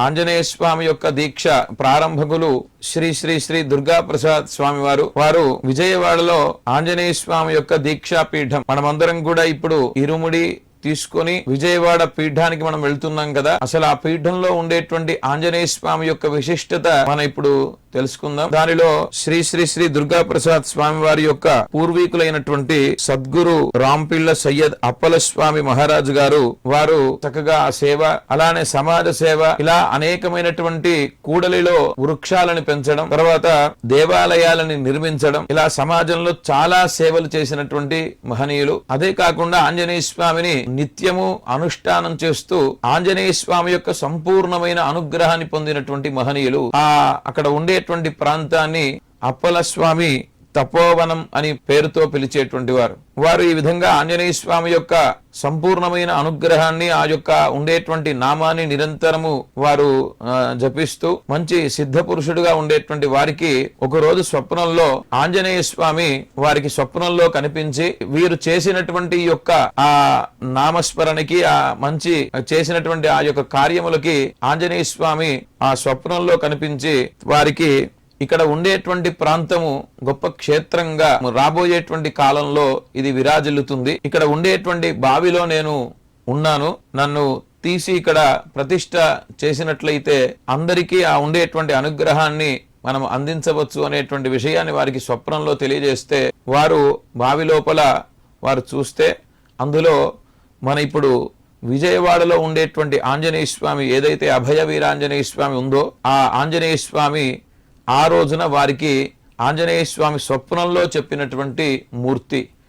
ఆంజనేయ స్వామి యొక్క దీక్ష ప్రారంభకులు శ్రీ శ్రీ శ్రీ దుర్గా ప్రసాద్ స్వామి వారు. వారు విజయవాడలో ఆంజనేయ స్వామి యొక్క దీక్షా పీఠం మనమందరం కూడా ఇప్పుడు ఇరుముడి తీసుకొని విజయవాడ పీఠానికి మనం వెళ్తున్నాం కదా. అసలు ఆ పీఠంలో ఉండేటువంటి ఆంజనేయ స్వామి యొక్క విశిష్టత మనం ఇప్పుడు తెలుసుకుందాం. దానిలో శ్రీ శ్రీ శ్రీ దుర్గా ప్రసాద్ స్వామి వారి యొక్క పూర్వీకులైనటువంటి సద్గురు రాంపిళ్ళ సయ్యద్ అప్పల స్వామి మహారాజు గారు వారు చక్కగా ఆ సేవ అలానే సమాజ సేవ ఇలా అనేకమైనటువంటి కూడలిలో వృక్షాలను పెంచడం తర్వాత దేవాలయాలని నిర్మించడం ఇలా సమాజంలో చాలా సేవలు చేసినటువంటి మహనీయులు. అదే కాకుండా ఆంజనేయ స్వామిని నిత్యము అనుష్ఠానం చేస్తూ ఆంజనేయ స్వామి యొక్క సంపూర్ణమైన అనుగ్రహాన్ని పొందినటువంటి మహనీయులు ఆ అక్కడ ఉండేటువంటి ప్రాంతాన్ని అప్పల స్వామి తపోవనం అని పేరుతో పిలిచేటువంటి వారు. వారు ఈ విధంగా ఆంజనేయ స్వామి యొక్క సంపూర్ణమైన అనుగ్రహాన్ని ఆ యొక్క ఉండేటువంటి నామాన్ని నిరంతరము వారు జపిస్తూ మంచి సిద్ధ పురుషుడుగా ఉండేటువంటి వారికి ఒక రోజు స్వప్నంలో ఆంజనేయ స్వామి వారికి స్వప్నంలో కనిపించి వీరు చేసినటువంటి యొక్క ఆ నామస్మరణకి ఆ మంచి చేసినటువంటి ఆ యొక్క కార్యములకి ఆంజనేయ స్వామి ఆ స్వప్నంలో కనిపించి వారికి ఇక్కడ ఉండేటువంటి ప్రాంతము గొప్ప క్షేత్రంగా రాబోయేటువంటి కాలంలో ఇది విరాజిల్లుతుంది. ఇక్కడ ఉండేటువంటి బావిలో నేను ఉన్నాను. నన్ను తీసి ఇక్కడ ప్రతిష్ట చేసినట్లయితే అందరికీ ఆ ఉండేటువంటి అనుగ్రహాన్ని మనం అందించవచ్చు అనేటువంటి విషయాన్ని వారికి స్వప్నంలో తెలియజేస్తే వారు బావి లోపల వారు చూస్తే అందులో మన ఇప్పుడు విజయవాడలో ఉండేటువంటి ఆంజనేయ స్వామి ఏదైతే అభయ వీరాంజనేయ స్వామి ఉందో ఆ ఆంజనేయ స్వామి ఆ రోజున వారికి ఆంజనేయ స్వామి స్వప్నంలో చెప్పినటువంటి మూర్తి